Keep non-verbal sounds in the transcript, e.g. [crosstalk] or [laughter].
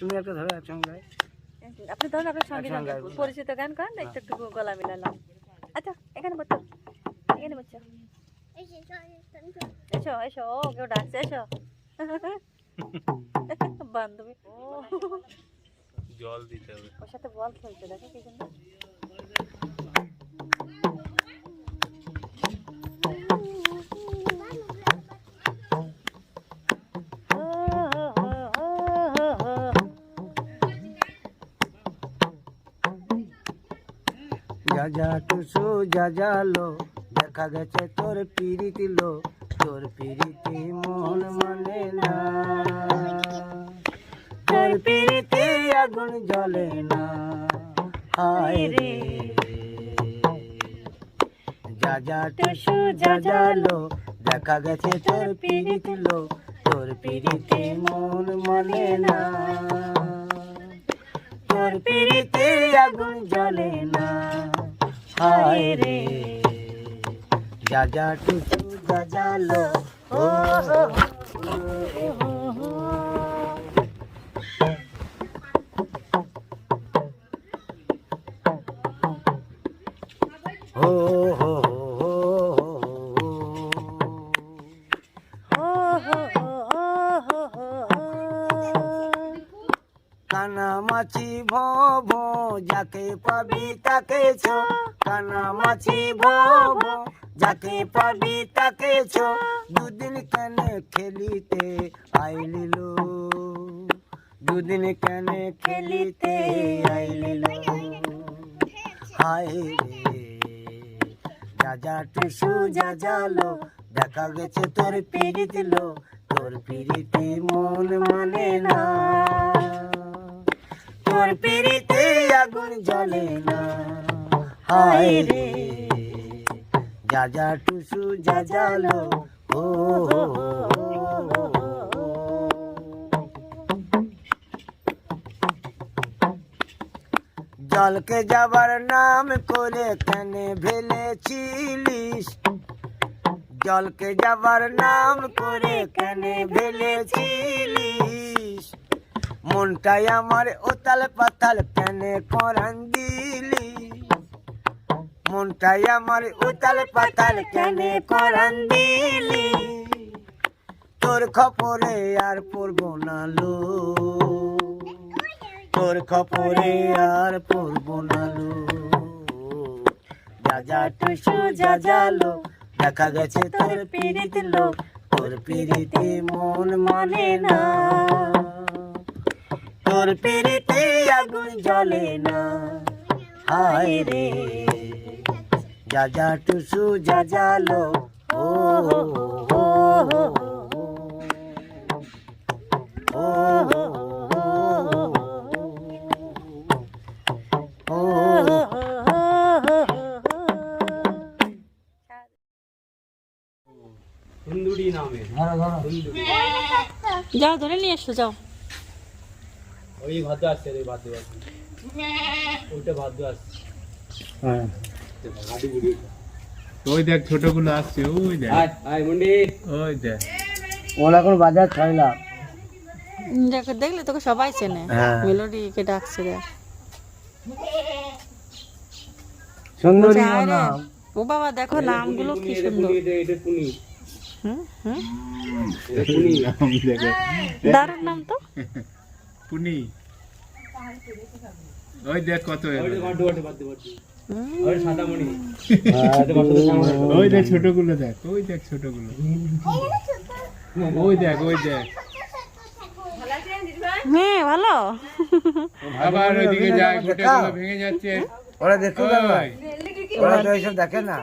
তুমি একটা ধরো একসঙ্গে। আপনি ধরুন আপনার সঙ্গে। পরিচিত গান করেন না একটু একটু গলা মিলালাম। আচ্ছা এখানে বসো। এখানে বসো। এসো এসো ও কেউ ডাকছে এসো। বান্ধবী। ও জল দিতে হবে। ওর সাথে বল খেলছে দেখো কি সুন্দর। যা টুসু যা যা লো দেখা গেছে তোর পিরিতি লো, তোর পিরিতি মন মানে না। তোর পিরিতি আগুন জ্বলে না। হায় রে। যা যা টুসু যা যা লো দেখা গেছে তোর পিরিতি লো, তোর পিরিতি মন মানে না। তোর পিড়িতে আগুন জ্বলে না। হায় রে যা যা টুটু যা জালো ও কানামাছি ভব, যাকে পাবি তাকে ছো। কানামাছি ভব, যাকে পাবি তাকে ছো। দুদিন কেন খেলিতে আইলিলো? দুদিন কেন খেলিতে আইলিলো? হায় রে, যা যা টুসু, যা জালো দেখা গেছে তোর পিড়ি দিল তোর পিড়িতে মন মানে না। তোর পিড়িতে আগুন জ্বলে না। হায় রে। যা যা টুসু, যা জালো ও। জলকে যাবার নাম করে কেন ভেলেছিলিস? জলকে যাবার নাম করে কেন ভেলেছিলিস? মনটাই আমার ওতাল পাতাল কেন করান দিলি মনটাই আমার উতাল পাতাল কেন করান দিলি তোর খপরে আর পড়ব না লো। তোর খপরে আর পড়ব না লো। যা যা টুসু, যা জালো দেখা গেছে তোর পিড়িত লোক। তোর পিড়িতে মন মানে না। তোর পিড়িতে আগুন জ্বলে না হায় রে যা যা টুসু যা জালো ও ধরো যাও ধরে নিয়ে এসো যাও ওই ভাদ্র আসছে ওই ভাদ্র আসছে। ওইটা ভাদ্র আসছে। হ্যাঁ। ওই দেখ ছোটগুলো আসছে ওই দেখ। আয় আয় মুন্ডি। ওই দেখ। ওর এখন বাজার ছয় দেখো দেখলে তোকে সবাই চেনে। হ্যাঁ। মেলোডি কে ডাকছে দেখ। সুন্দরী ও বাবা দেখো নামগুলো কি সুন্দর। দারুণ নাম তো। [laughs] পুনি ওই দেখ কত। ওই দেখ ছোটগুলো দেখ ওই দেখ ছোটগুলো। ওই দেখ ওই দেখ। হ্যাঁ ভালো? আবার ওইদিকে যায় ভেঙে যাচ্ছে। ওরা ওই, ওরা তো এইসব দেখে না।